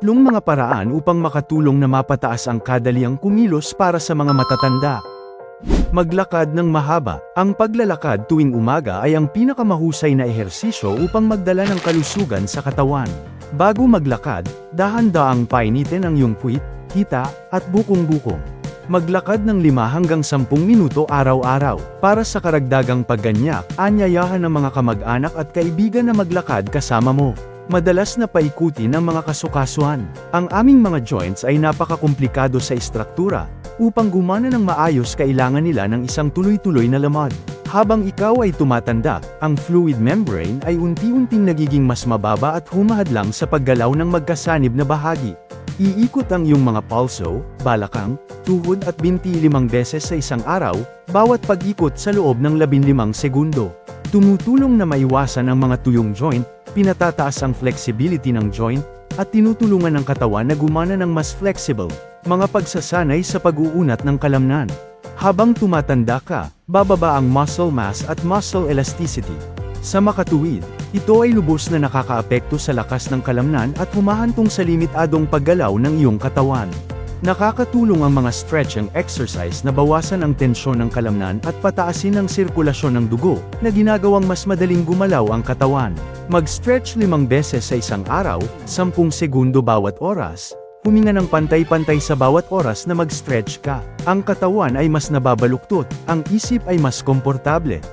Tatlong mga paraan upang makatulong na mapataas ang kadaliang kumilos para sa mga matatanda. Maglakad ng mahaba. Ang paglalakad tuwing umaga ay ang pinakamahusay na ehersisyo upang magdala ng kalusugan sa katawan. Bago maglakad, dahan-daang painitin ang iyong puwit, hita, at bukong-bukong. Maglakad ng 5 hanggang 10 minuto araw-araw. Para sa karagdagang pagganyak, anyayahan ng mga kamag-anak at kaibigan na maglakad kasama mo. Madalas na paikuti ng mga kasukasuan. Ang aming mga joints ay napakakomplikado sa istruktura. Upang gumana ng maayos kailangan nila ng isang tuloy-tuloy na lamad. Habang ikaw ay tumatanda, ang fluid membrane ay unti-unting nagiging mas mababa at humahadlang sa paggalaw ng magkasanib na bahagi. Iikot ang iyong mga pulso, balakang, tuhod at binti limang beses sa isang araw, bawat pag-ikot sa loob ng 15 segundo. Tumutulong na maiwasan ang mga tuyong joint, pinatataas ang flexibility ng joint, at tinutulungan ng katawan na gumana ng mas flexible. Mga pagsasanay sa pag-uunat ng kalamnan. Habang tumatanda ka, bababa ang muscle mass at muscle elasticity. Sa makatuwid, ito ay lubos na nakakaapekto sa lakas ng kalamnan at humahantong sa limitadong paggalaw ng iyong katawan. Nakakatulong ang mga stretching exercise na bawasan ang tensyon ng kalamnan at pataasin ang sirkulasyon ng dugo, na ginagawang mas madaling gumalaw ang katawan. Mag-stretch limang beses sa isang araw, 10 segundo bawat oras, huminga ng pantay-pantay sa bawat oras na mag-stretch ka. Ang katawan ay mas nababaluktot, ang isip ay mas komportable.